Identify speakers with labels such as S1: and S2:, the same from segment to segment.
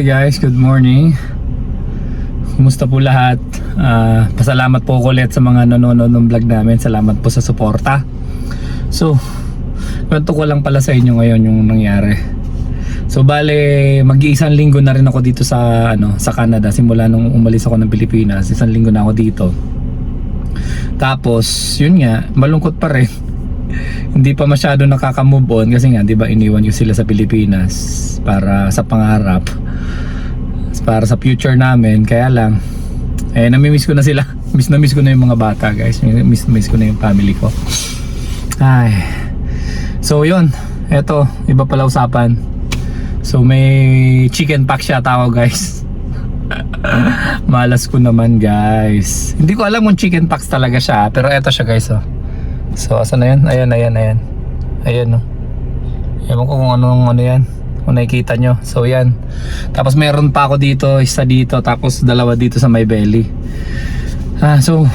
S1: hi guys, good morning. Kumusta po lahat? Ah, pasalamat po ulit sa mga nanonood ng vlog namin. Salamat po sa suporta. So, kwento ko lang pala sa inyo ngayon yung nangyari. So, bale, mag-iisang linggo na rin ako dito sa ano, sa Canada simula nung umalis ako ng Pilipinas. Isang linggo na ako dito. Tapos, yun nga, malungkot pa rin. Hindi pa masyado nakaka-move on kasi nga, 'di ba, iniwan ko sila sa Pilipinas para sa pangarap para sa future namin. Kaya lang eh namimiss ko na sila. Miss na miss ko na yung mga bata guys. Miss miss ko na yung family ko. Ay. So yun. Eto iba pala usapan. So may chicken pack siya tao guys. Malas ko naman guys. Hindi ko alam kung chicken packs talaga siya pero eto siya guys oh. So asan na yun ayan ayan ayan. Ayan no? Ewan ko kung anong ano yan kung nakikita nyo. So yan. Tapos meron pa ako dito isa dito tapos dalawa dito sa my belly. Ah, so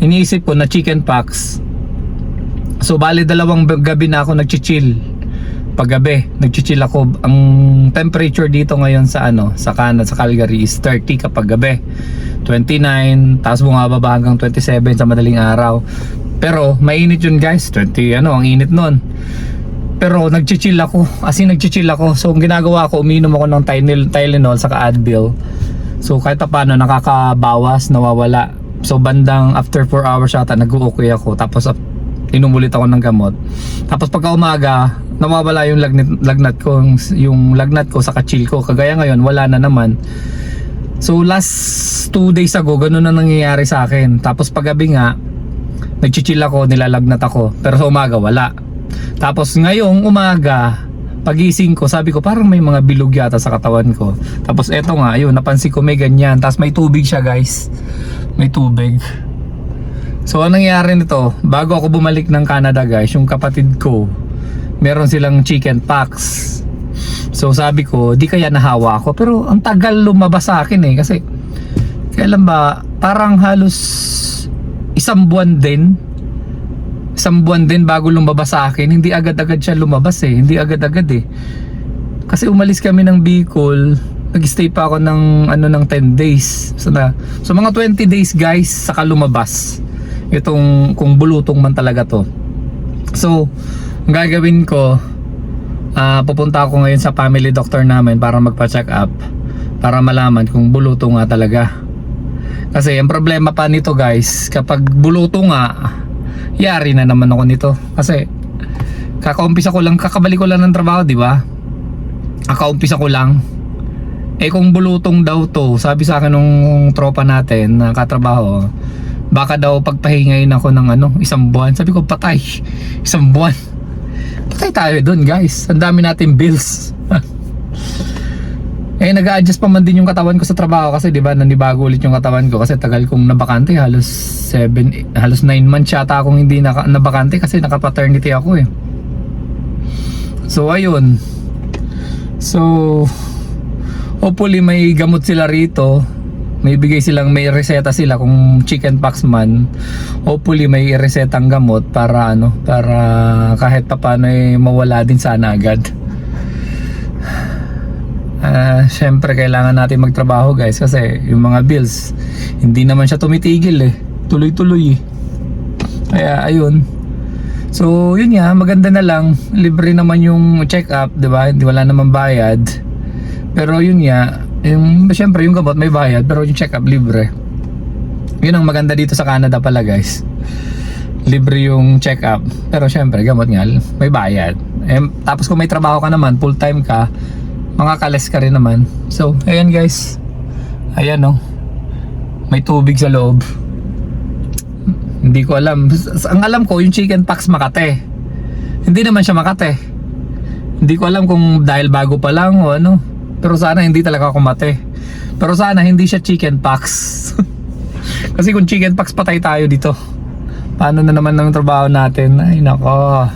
S1: iniisip ko na chicken packs so bali dalawang gabi na ako nagchichill. Paggabi nagchichill ako. Ang temperature dito ngayon sa ano sa Canada sa Calgary is 30 kapag gabi. 29 tapos bumababa hanggang 27 sa madaling araw pero mainit yun guys. 20 ano ang init nun. Pero nagchichill ako. As in nagchichill ako. So ang ginagawa ko uminom ako ng Tylenol, Tylenol saka Advil. So kahit pa paano nakakabawas nawawala. So bandang after 4 hours yata nag-okay ako. Tapos ap- inom ulit ako ng gamot. Tapos pagka umaga nawawala yung lagnat, lagnat ko yung, lagnat ko sa chill ko. Kagaya ngayon wala na naman. So last 2 days ago ganun na nangyayari sa akin. Tapos paggabi nga nagchichill ako nilalagnat ako pero sa umaga wala tapos ngayong umaga, pagising ko, sabi ko parang may mga bilog yata sa katawan ko. Tapos eto nga, yun, napansin ko may ganyan. Tapos may tubig siya guys. May tubig. So anong nangyari nito? Bago ako bumalik ng Canada guys, yung kapatid ko, meron silang chicken packs. So sabi ko, di kaya nahawa ako. Pero ang tagal lumabas sa akin eh. Kasi, kailan ba, parang halos isang buwan din isang buwan din bago lumabas sa akin. Hindi agad-agad siya lumabas eh. Hindi agad-agad eh. Kasi umalis kami ng Bicol, nag-stay pa ako ng ano ng 10 days. So, na, so mga 20 days guys saka lumabas. Itong kung bulutong man talaga to. So, ang gagawin ko ah, pupunta ako ngayon sa family doctor namin para magpa-check up para malaman kung buluto nga talaga. Kasi ang problema pa nito guys, kapag buluto nga, yari na naman ako nito. Kasi kakaumpisa ko lang, kakabalik ko lang ng trabaho, di ba? Kakaumpisa ko lang. Eh kung bulutong daw to, sabi sa akin nung tropa natin na katrabaho, baka daw pagpahingayin ako ng ano, isang buwan. Sabi ko, patay. Isang buwan. Patay tayo dun guys. Ang dami natin bills. Eh nag-a-adjust pa man din yung katawan ko sa trabaho kasi 'di ba nanibago ulit yung katawan ko kasi tagal kong nabakante halos 7 halos 9 months yata akong hindi naka, nabakante kasi naka-paternity ako eh. So ayun. So hopefully may gamot sila rito. May bigay silang may reseta sila kung chicken pox man. Hopefully may resetang gamot para ano para kahit papaano eh, mawala din sana agad. Ah, syempre kailangan natin magtrabaho guys kasi yung mga bills hindi naman siya tumitigil eh. Tuloy-tuloy eh. Kaya ayun. So, yun nga, maganda na lang. Libre naman yung check-up, 'di ba? Hindi wala naman bayad. Pero yun nga, yung syempre yung gamot may bayad pero yung check-up libre. Yun ang maganda dito sa Canada pala, guys. Libre yung check-up. Pero syempre, gamot nga, may bayad. Eh, tapos kung may trabaho ka naman, full-time ka, makakales ka rin naman. So, ayan guys. Ayan no. May tubig sa loob. Hindi ko alam. Ang alam ko, yung chicken pox Makate. Hindi naman siya Makate. Hindi ko alam kung dahil bago pa lang o ano. Pero sana hindi talaga ako mate. Pero sana hindi siya chicken pox. Kasi kung chicken pox patay tayo dito. Paano na naman ng trabaho natin? Ay nako.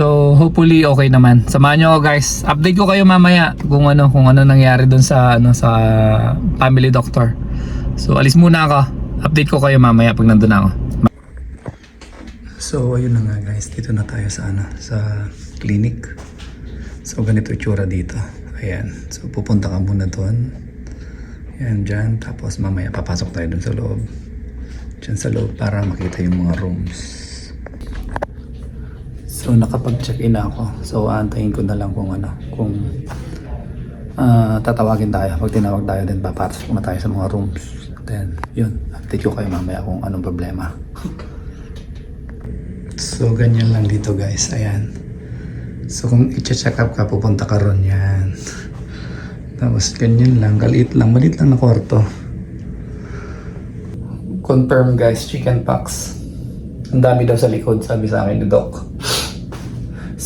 S1: So, hopefully okay naman. Samahan niyo guys. Update ko kayo mamaya kung ano kung ano nangyari doon sa ano sa family doctor. So, alis muna ako. Update ko kayo mamaya pag nandun ako. So, ayun na nga guys. Dito na tayo sa ano sa clinic. So, ganito itsura dito. Ayan. So, pupunta ka muna doon. Ayan, dyan. Tapos mamaya papasok tayo doon sa loob. Dyan sa loob para makita yung mga rooms. So, nakapag-check-in na ako. So, aantayin ko na lang kung ano, kung ah, tatawagin tayo. Pag tinawag tayo, then papasok na tayo sa mga rooms. Then, yun. Update ko kayo mamaya kung anong problema. so, ganyan lang dito guys. Ayan. So kung i-check up ka, pupunta ka ron yan. Tapos ganyan lang, kaliit lang, maliit lang na kwarto. Confirm guys, chicken pox. Ang dami daw sa likod, sabi sa akin ni Doc.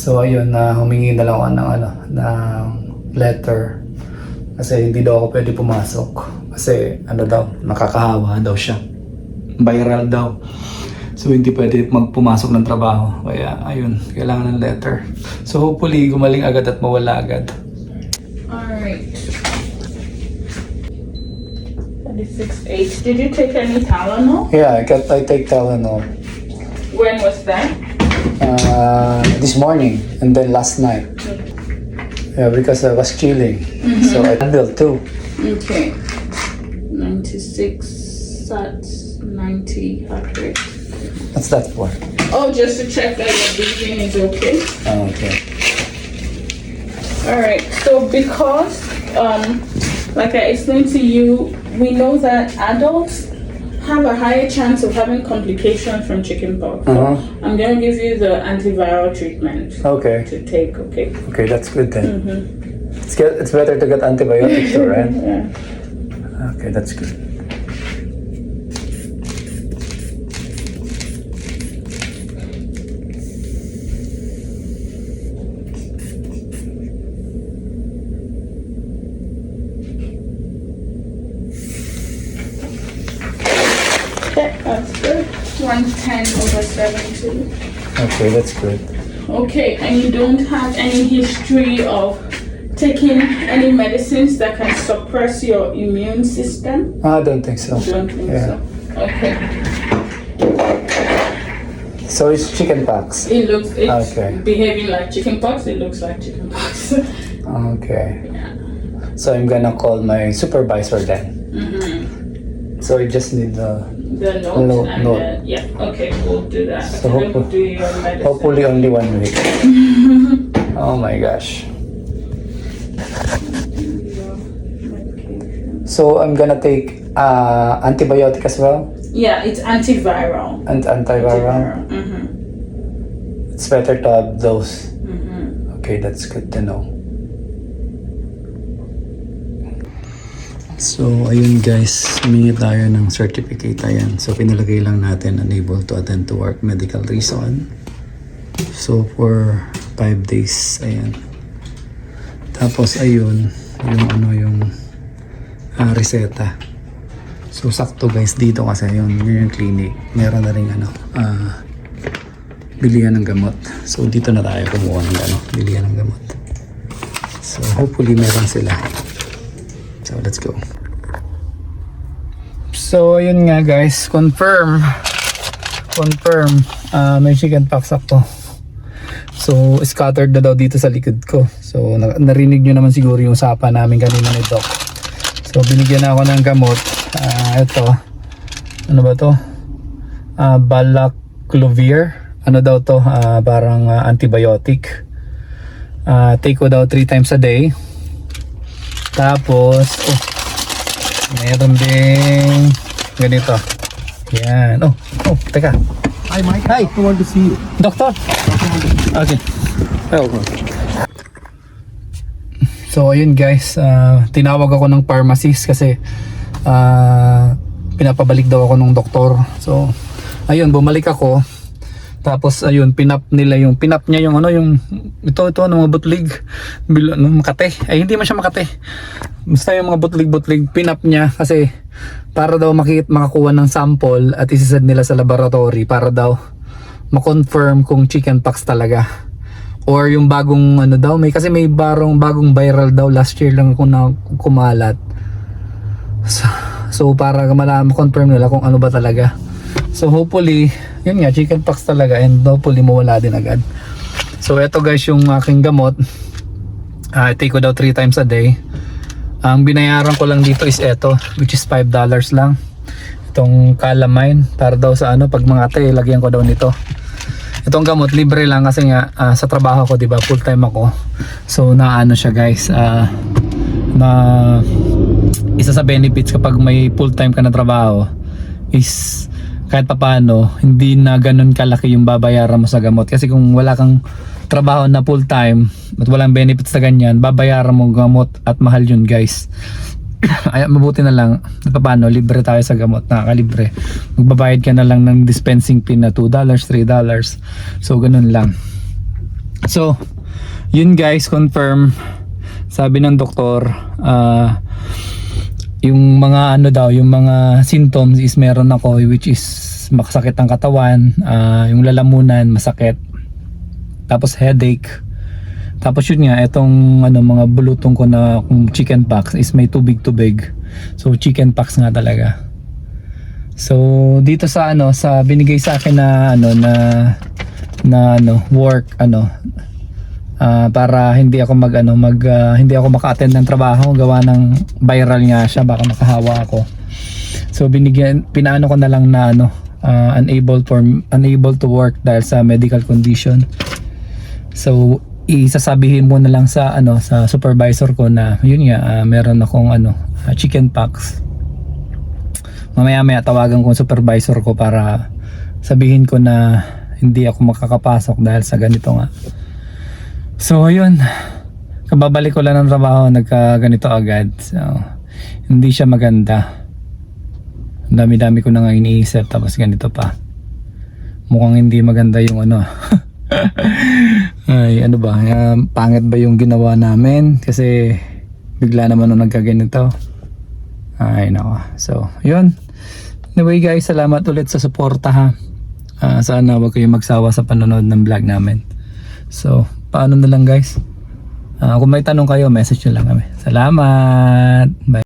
S1: So ayun, na humingi na lang ako ng, ano, ng letter. Kasi hindi daw ako pwede pumasok. Kasi ano daw, nakakahawa daw siya. Viral daw. So hindi pwede magpumasok ng trabaho. Kaya ayun, kailangan ng letter. So hopefully gumaling agad at mawala agad.
S2: Alright. 26H. Did you take any Tylenol?
S1: Yeah, I got I take Tylenol
S2: When was that?
S1: Uh, this morning and then last night. Yeah, because I was chilling. So I built too.
S2: Okay. 96 sats, 90 heart rate.
S1: What's that for?
S2: Oh, just to check that your breathing is okay.
S1: Oh, okay.
S2: Alright, so because, um, like I explained to you, we know that adults have a higher chance of having complications from chickenpox.
S1: Uh-huh.
S2: I'm gonna give you the antiviral treatment
S1: Okay.
S2: to take, okay?
S1: Okay, that's good then. It's get, it's better to get antibiotics, though, right?
S2: Yeah.
S1: Okay, that's good.
S2: Okay, that's good. 110 over 70.
S1: Okay, that's good.
S2: Okay, and you don't have any history of taking any medicines that can suppress your immune system?
S1: I don't think so.
S2: Don't think
S1: Yeah.
S2: so. Okay.
S1: So it's chicken pox.
S2: It looks it's
S1: Okay.
S2: behaving like chickenpox. It looks like chickenpox.
S1: Okay. Yeah. So I'm gonna call my supervisor then. Mm-hmm. So I just need the
S2: the note
S1: Note,
S2: and
S1: note.
S2: then yeah. Okay, we'll do that.
S1: So
S2: and then we'll
S1: hopeful-
S2: do your medicine.
S1: hopefully only one week. oh my gosh. So I'm gonna take uh, antibiotic as well
S2: Yeah, it's antiviral.
S1: and antiviral.
S2: Mm-hmm.
S1: It's better to have those.
S2: Mm-hmm.
S1: Okay, that's good to know. So, ayun guys, humingi tayo ng certificate. Ayan. So, pinalagay lang natin unable to attend to work medical reason. So, for 5 days. Ayan. Tapos, ayun, yung ano yung ah, reseta. So, sakto guys, dito kasi yun, yun yung clinic. Meron na rin ano, ah, bilihan ng gamot. So dito na tayo kumuha ng ano, bilihan ng gamot. So hopefully meron sila. So let's go. So ayun nga guys, confirm. Confirm. Ah, may chicken pox ako. So scattered na daw dito sa likod ko. So na- narinig nyo naman siguro yung usapan namin kanina ni Doc. So binigyan ako ng gamot. Ah, ito. Ano ba to? Ah, Balaclovir. Ano daw to? Ah, parang ah, antibiotic. Ah, take ko daw 3 times a day. Tapos, oh, meron ding ganito. Yan. Oh, oh, teka.
S3: Hi, Mike.
S1: Hi.
S3: I want to see you.
S1: Doktor. Okay. Oh, So ayun guys, ah, tinawag ako ng pharmacist kasi ah, pinapabalik daw ako ng doktor. So ayun, bumalik ako. Tapos ayun, pinap nila yung pinap niya yung ano yung ito ito ano mga butlig bil, ano, makate. Ay hindi man siya makate. Basta yung mga butlig-butlig pinap niya kasi para daw makit makakuha ng sample at isisend nila sa laboratory para daw ma-confirm kung chickenpox talaga or yung bagong ano daw may kasi may barong bagong viral daw last year lang kung na kumalat so, so para malaman confirm nila kung ano ba talaga so hopefully yun nga chickenpox talaga and hopefully mawala din agad so eto guys yung aking gamot I take ko daw 3 times a day. Ang binayaran ko lang dito is eto, which is 5 dollars lang. Itong calamine, para daw sa ano, pag mga te, lagyan ko daw nito. Itong gamot, libre lang kasi nga ah, sa trabaho ko, di ba, full time ako. So, naano siya guys, ah, na isa sa benefits kapag may full time ka na trabaho is kahit papano hindi na ganun kalaki yung babayaran mo sa gamot. Kasi kung wala kang trabaho na full time at walang benefits na ganyan babayaran mo gamot at mahal yun guys. Ay mabuti na lang. Paano libre tayo sa gamot. Nakakalibre. Magbabayad ka na lang ng dispensing fee na 2 dollars 3 dollars. So ganun lang. So yun guys confirm. Sabi ng doktor ah yung mga ano daw, yung mga symptoms is meron ako which is makasakit ang katawan, ah, yung lalamunan, masakit. Tapos headache. Tapos yun nga, itong ano, mga bulutong ko na kung chicken pox is may tubig-tubig. So chicken pox nga talaga. So dito sa ano, sa binigay sa akin na ano na na ano, work ano Ah, para hindi ako mag ano mag ah, hindi ako maka-attend ng trabaho. Gawa ng viral nga siya baka makahawa ako. So binigyan pinaano ko na lang na ano ah, unable for unable to work dahil sa medical condition. So isasabihin mo na lang sa ano sa supervisor ko na yun nga ah, meron akong ano ah, chicken pox. Mamaya maya tawagan ko supervisor ko para sabihin ko na hindi ako makakapasok dahil sa ganito nga So yun, kababalik ko lang ng trabaho, nagka ganito agad. So, hindi siya maganda. Ang dami-dami ko na nga iniisip tapos ganito pa. Mukhang hindi maganda yung ano. Ay, ano ba? Um, pangit ba yung ginawa namin? Kasi bigla naman nung nagkaganito. Ay, nako. So, yun. Anyway guys, salamat ulit sa suporta ha. Ah, sana wag kayong magsawa sa panonood ng vlog namin. So, paano na lang guys? Ah, kung may tanong kayo, message nyo lang kami. Salamat! Bye!